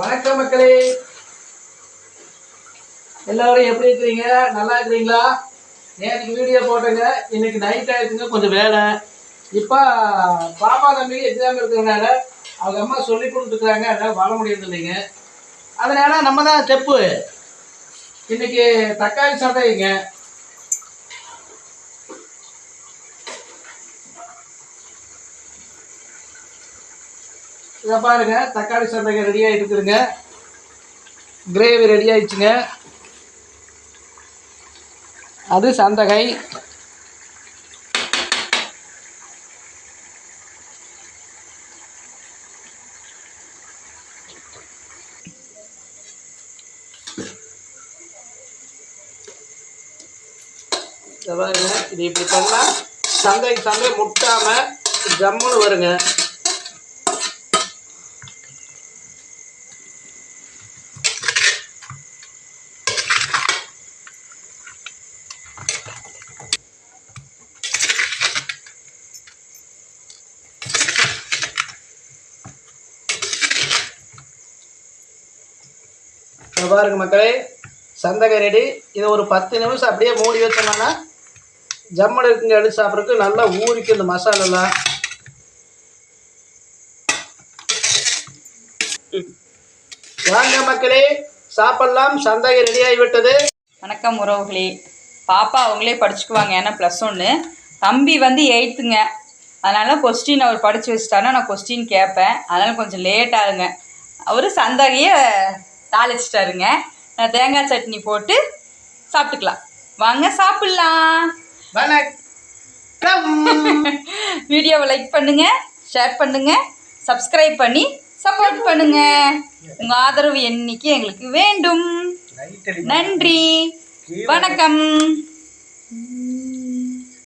வணக்கம் மக்களே. எல்லாரும் எப்படி இருக்கிறீங்க? நல்லா இருக்கிறீங்களா? நேற்று வீடியோ போட்டேங்க? இன்னைக்கு நைட் ஆயிடுச்சுங்க கொஞ்சம் வேலை. இப்போ பாப்பா தம்பிக்கு எக்ஸாம் இருக்கிறதுனால அவங்க அம்மா சொல்லி கொடுத்துருக்குறாங்க. அதனால் வர முடியறது இல்லைங்க அதனால நம்ம தான் ஸ்டெப்பு இன்னைக்கு தக்காளி சட்டைங்க இதை பாருங்க தக்காளி சந்தைகள் ரெடியாக இருக்குதுங்க. கிரேவி ரெடி ஆயிடுச்சுங்க. அது சந்தகை. இது இப்படி பண்ணால் சந்தைக்கு சந்தை முட்டாமல் ஜம்முன்னு வருங்க. இப்போ பாருங்க மக்களே சந்தகை ரெடி. இதை ஒரு பத்து நிமிஷம் அப்படியே மூடி வச்சோம்னா ஜம்மன் இருக்குங்க எடுத்து சாப்பிட்றதுக்கு நல்லா ஊறிக்கும் இந்த மசாலெல்லாம் வாங்க மக்களே சாப்பிடலாம். சந்தகை ரெடி ஆகிவிட்டது வணக்கம் உறவுகளே. பாப்பா அவங்களே படிச்சுக்குவாங்க ஏன்னா ப்ளஸ் ஒன்று தம்பி வந்து எயித்துங்க அதனால் கொஸ்டின் அவர் படித்து வச்சுட்டாருன்னா நான் கொஸ்டின் கேட்பேன். அதனால் கொஞ்சம் லேட் ஆகுங்க. அவர் சந்தகையை தாளிச்சிட்டாருங்க. நான் தேங்காய் சட்னி போட்டு சாப்பிட்டுக்கலாம். வாங்க சாப்பிட்லாம். வணக்கம். வீடியோவை லைக் பண்ணுங்கள் ஷேர் பண்ணுங்கள் சப்ஸ்கிரைப் பண்ணி சப்போர்ட் பண்ணுங்கள் உங்கள் ஆதரவு என்னைக்கு எங்களுக்கு வேண்டும். நன்றி. வணக்கம்.